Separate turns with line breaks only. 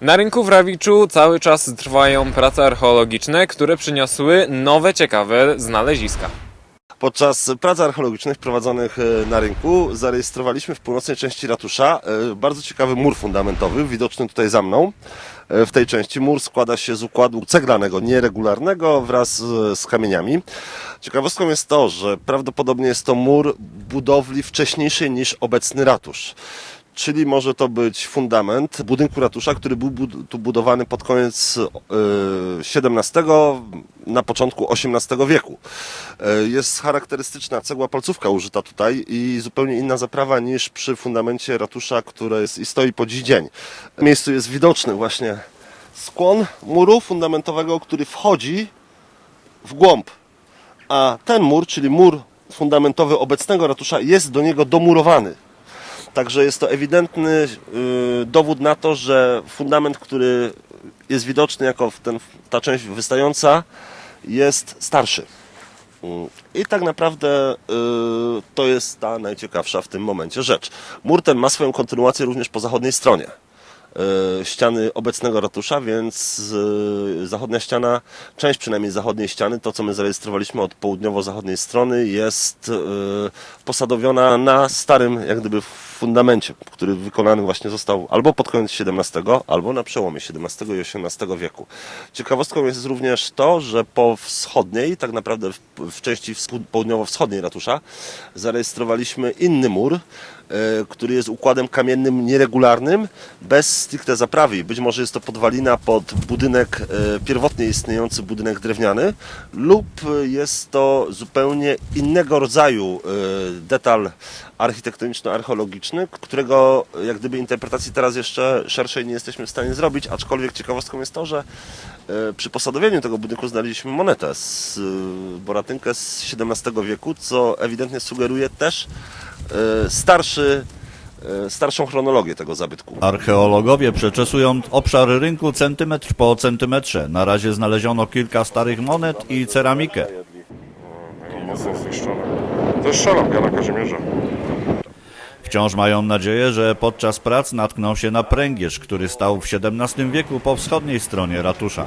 Na rynku w Rawiczu cały czas trwają prace archeologiczne, które przyniosły nowe, ciekawe znaleziska.
Podczas prac archeologicznych prowadzonych e, na rynku zarejestrowaliśmy w północnej części ratusza e, bardzo ciekawy mur fundamentowy, widoczny tutaj za mną. E, W tej części mur składa się z układu ceglanego, nieregularnego wraz z, z kamieniami. Ciekawostką jest to, że prawdopodobnie jest to mur budowli wcześniejszej niż obecny ratusz. Czyli może to być fundament budynku ratusza, który był tu budowany pod koniec e, XVII, na początku XVIII wieku. E, Jest charakterystyczna cegła palcówka użyta tutaj i zupełnie inna zaprawa niż przy fundamencie ratusza, które jest i stoi po dziś dzień. W miejscu jest widoczny właśnie skłon muru fundamentowego, który wchodzi w głąb. A ten mur, czyli mur fundamentowy obecnego ratusza, jest do niego domurowany. Także jest to ewidentny y, dowód na to, że fundament, który jest widoczny jako ten, ta część wystająca, jest starszy. Mm, I tak naprawdę y, to jest ta najciekawsza w tym momencie rzecz. Mur ten ma swoją kontynuację również po zachodniej stronie y, ściany obecnego ratusza, więc zachodnia ściana, część przynajmniej zachodniej ściany, to co my zarejestrowaliśmy od południowo-zachodniej strony, jest posadowiona na starym, jak gdyby, fundamencie, który wykonany właśnie został albo pod koniec XVII, albo na przełomie XVII i XVIII wieku. Ciekawostką jest również to, że po wschodniej, tak naprawdę w, części południowo-wschodniej ratusza, zarejestrowaliśmy inny mur, e, który jest układem kamiennym nieregularnym, bez stricte zaprawy. I Być może jest to podwalina pod budynek, e, pierwotnie istniejący budynek drewniany, lub jest to zupełnie innego rodzaju e, detal architektoniczno-archeologiczny, którego jak gdyby interpretacji teraz jeszcze szerszej nie jesteśmy w stanie zrobić, aczkolwiek ciekawostką jest to, że przy posadowieniu tego budynku znaleźliśmy monetę, z, e, boratynkę z XVII wieku, co ewidentnie sugeruje też e, starszy, e, starszą chronologię tego zabytku.
Archeologowie przeczesują obszar rynku centymetr po centymetrze. Na razie znaleziono kilka starych monet i ceramikę.
Mocno zniszczone. To jest szalomka na Kazimierza.
Wciąż mają nadzieję, że podczas prac natkną się na pręgierz, który stał w XVII wieku po wschodniej stronie ratusza.